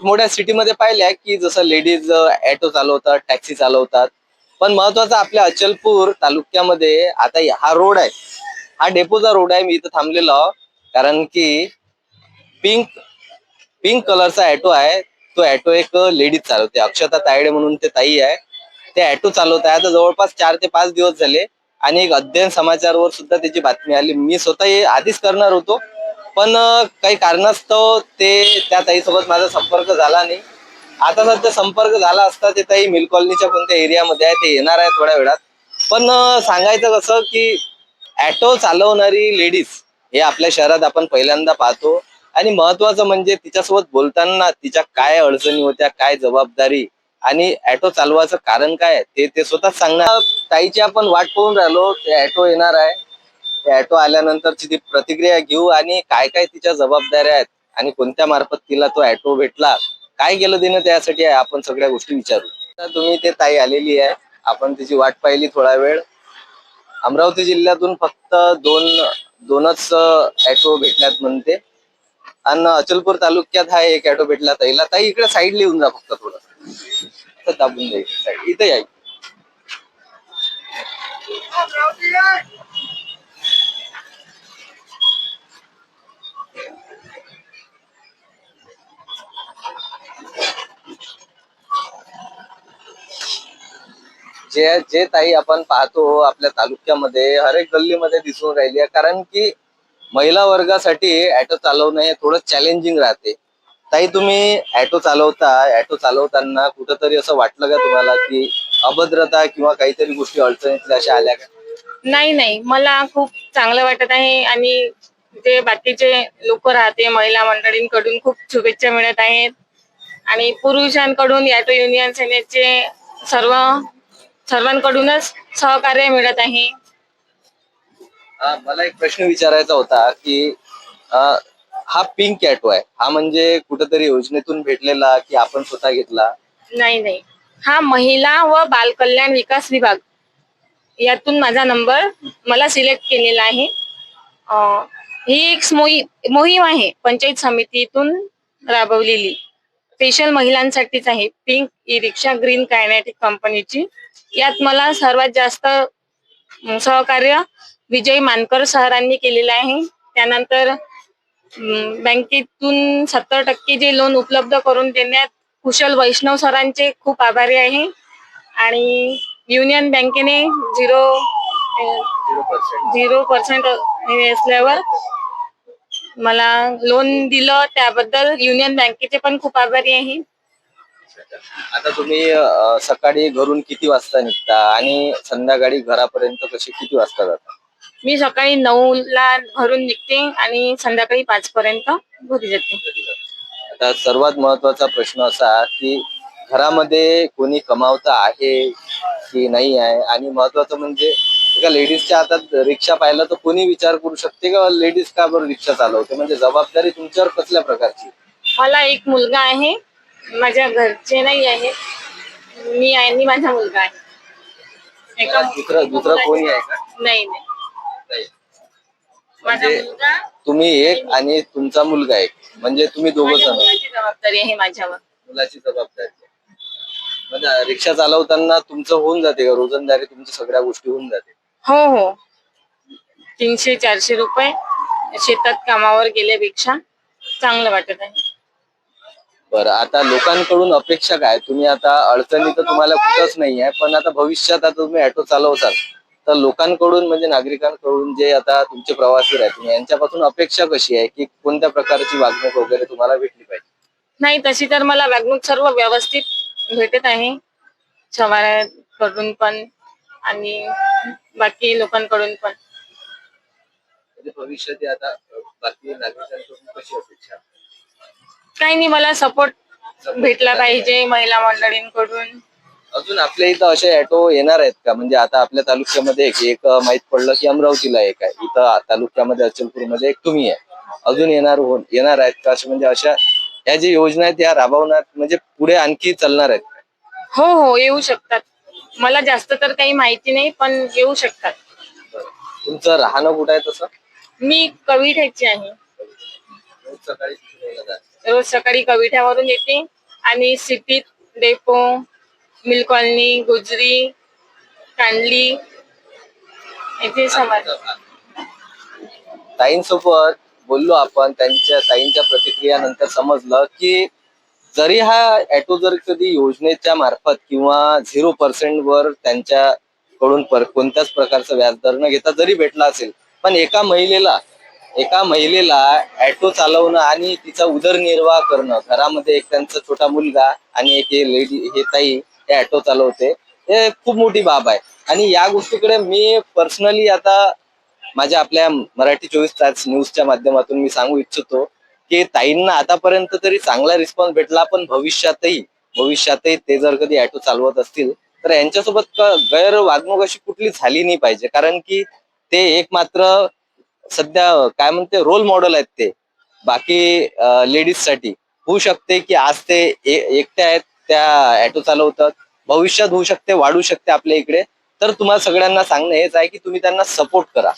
मोठमोठ्या सिटीमध्ये पाहिल्या की जसं लेडीज ऑटो चालवतात टॅक्सी चालवतात. पण महत्वाचं आपल्या अचलपूर तालुक्यामध्ये आता हा रोड आहे. हा डेपोचा रोड आहे. मी इथं थांबलेलो कारण की पिंक पिंक कलरचा ऑटो आहे. तो ऑटो एक लेडीज चालवते. अक्षता तायडे म्हणून ते ताई आहे. ते ऑटो चालवत आहे. आता जवळपास चार ते पाच दिवस झाले. आणि एक अध्ययन समाचारवर सुद्धा त्याची बातमी आली. मी स्वतः हे आधीच करणार होतो. पण काही कारणास्तव ते त्या ताईसोबत माझा संपर्क झाला नाही. आता सध्या संपर्क झाला असता ते ताई मिल कॉलनीच्या कोणत्या एरियामध्ये आहे ते येणार आहे थोड्या वेळात. पण सांगायचं कसं की ॲटो चालवणारी लेडीज हे आपल्या शहरात आपण पहिल्यांदा पाहतो. आणि महत्वाचं म्हणजे तिच्यासोबत बोलताना तिच्या काय अडचणी होत्या काय जबाबदारी आणि ॲटो चालवायचं कारण काय ते ते स्वतःच सांगणार. ताईची आपण वाट पाहून राहिलो ते ऍटो येणार आहे. ऑटो आल्यानंतरची ती प्रतिक्रिया घेऊ आणि काय काय तिच्या जबाबदाऱ्या आहेत आणि कोणत्या मार्फत तिला तो ऑटो भेटला काय केलं तिनं त्यासाठी आहे आपण सगळ्या गोष्टी विचारू. तर तुम्ही ते ताई आलेली आहे. आपण तिची वाट पाहिली थोडा वेळ. अमरावती जिल्ह्यातून फक्त दोन दोनच ऑटो भेटल्यात म्हणते. आणि अचलपूर तालुक्यात हा एक ऑटो भेटला ताईला. ताई इकडे साईड लिहून जा फक्त थोडं तर दाबून जाईल साईड इथे याय जे जे ताई आपण पाहतो आपल्या तालुक्यामध्ये हर एक गल्लीमध्ये दिसून राहिली आहे. कारण की महिला वर्गासाठी ऑटो चालवणं हे थोडं चॅलेंजिंग राहते. ताई तुम्ही ऍटो चालवता ॲटो चालवताना कुठंतरी असं वाटलं का तुम्हाला की अभद्रता किंवा काहीतरी गोष्टी अडचणीतल्या अशा आल्या का? नाही नाही. मला खूप चांगलं वाटत आहे आणि जे बाकीचे लोक राहते महिला मंडळींकडून खूप शुभेच्छा मिळत आहेत. आणि पुरुषांकडून ऍटो युनियन सेनेचे सर्व सर्वांकडूनच सहकार्य मिळत आहे. हा, मला एक प्रश्न विचारायचा होता की अं, हा पिंक ऑटो आहे हा म्हणजे कुठंतरी योजनेतून भेटलेला की आपण स्वतः घेतला? नाही नाही. हा महिला व बाल कल्याण विकास विभाग यातून माझा नंबर मला सिलेक्ट केलेला आहे. अं, ही एक मोही- मोहीम आहे पंचायत समितीतून राबवलेली. स्पेशल महिलांसाठीच आहे. Pink e rickshaw green kinetic कंपनीची यात मला सर्वात जास्त सहकार्य विजय मानकर सरांनी केलेलं आहे. त्यानंतर बँकेतून सत्तर टक्के जे लोन उपलब्ध करून देण्यात कुशल वैष्णव सरांचे खूप आभारी आहे. आणि युनियन बँकेने zero zero percent zero percent असल्यावर मला लोन दिलं त्याबद्दल युनियन बँकेचे पण खूप आभारी आहे. आता तुम्ही अं, सकाळी घरून किती वाजता निघता आणि संध्याकाळी घरापर्यंत कशी किती वाजता जाता? मी सकाळी नऊ ला घरून निघते आणि संध्याकाळी पाच पर्यंत घरी जाते. आता सर्वात महत्त्वाचा प्रश्न असा की घरामध्ये कोणी कमावता आहे की नाही आहे? आणि महत्वाचं म्हणजे एका लेडीजच्या हातात रिक्षा पाहिलं तर कोणी विचार करू शकते का लेडीज का बरं रिक्षा चालवते? म्हणजे जबाबदारी तुमच्यावर कसल्या प्रकारची? मला एक मुलगा आहे माझ्या घरचे नाही आहे मी आहे आणि माझा मुलगा आहे. एका दुसरं दुसरं कोणी आहे का? नाही नाही. नाही. माझा म्हणजे- मुलगा तुम्ही एक आणि तुमचा मुलगा एक. म्हणजे तुम्ही दोघं माझ्या जण. मुलाची जबाबदारी आहे माझ्यावर. मुलाची जबाबदारी आहे. म्हणजे रिक्षा चालवताना तुमचं होऊन जाते का? रोजंदारी तुमच्या सगळ्या गोष्टी होऊन जाते. हो हो. तीनशे चारशे रुपये शेतात कामावर गेल्यापेक्षा चांगलं वाटत आहे. बरं आता लोकांकडून अपेक्षा काय? तुम्ही आता अडचणी तर तुम्हाला कुठंच नाही आहे पण आता भविष्यात आता तुम्ही ऑटो चालवताल तर लोकांकडून म्हणजे नागरिकांकडून जे आता तुमचे प्रवासी राहतील यांच्यापासून अपेक्षा कशी आहे की कोणत्या प्रकारची वागणूक वगैरे तुम्हाला भेटली पाहिजे? नाही तशी तर मला वागणूक सर्व व्यवस्थित भेटत आहे. सवाराकडून पण आणि बाकी लोकांकडून पण. म्हणजे भविष्यात आता बाकी नागरिकांकडून कशी अपेक्षा? काही नाही मला सपोर्ट भेटला पाहिजे महिला मंडळींकडून. अजून आपल्या इथं असे ऑटो येणार आहेत का? म्हणजे आता आपल्या तालुक्यामध्ये एक एक माहीत पडलं की अमरावतीला एक आहे. इथं तालुक्यामध्ये अचलपूरमध्ये एक तुम्ही आहे. अजून येणार हो- येणार आहेत का? असे म्हणजे अशा या जी योजना आहेत या राबवणार म्हणजे पुढे आणखी चालणार आहेत? हो हो येऊ शकतात. मला जास्त तर काही माहिती नाही पण येऊ शकतात. तुमचं राहणं कुठं आहे तसं? मी कविठ्याची आहे. रोज सकाळी? रोज कविठ्यावरून येते आणि सिटीत depot mill colony Gujari Kandli येथे समाज. ताईंसोबत बोललो आपण त्यांच्या ताईंच्या प्रतिक्रिया नंतर समजलं की जरी हा ऍटो जर कधी योजनेच्या मार्फत किंवा झिरो पर्सेंट वर त्यांच्याकडून कडून कोणत्याच प्रकारचं व्याजदर न घेता जरी भेटला असेल पण एका महिलेला एका महिलेला ऍटो चालवणं आणि तिचा उदरनिर्वाह करणं घरामध्ये एक त्यांचा छोटा मुलगा आणि एक हे लेडी हे ताई हे ऍटो चालवते हे खूप मोठी बाब आहे. आणि या गोष्टीकडे मी पर्सनली आता माझ्या आपल्या मराठी चोवीस तास न्यूजच्या माध्यमातून मी सांगू इच्छितो की ताईंना आतापर्यंत तरी चांगला रिस्पॉन्स भेटला पण भविष्यातही भविष्यातही ते जर कधी ऑटो चालवत असतील तर यांच्यासोबत क- गैर वागणूक अशी कुठली झाली नाही पाहिजे. कारण की ते एक मात्र सध्या काय म्हणते रोल मॉडेल आहेत ते. बाकी लेडीजसाठी होऊ शकते की आज ते एकट्या आहेत त्या ऑटो चालवतात. भविष्यात होऊ शकते वाढू शकते आपल्या इकडे. तर तुम्हाला सगळ्यांना सांगणं हेच आहे की तुम्ही त्यांना सपोर्ट करा.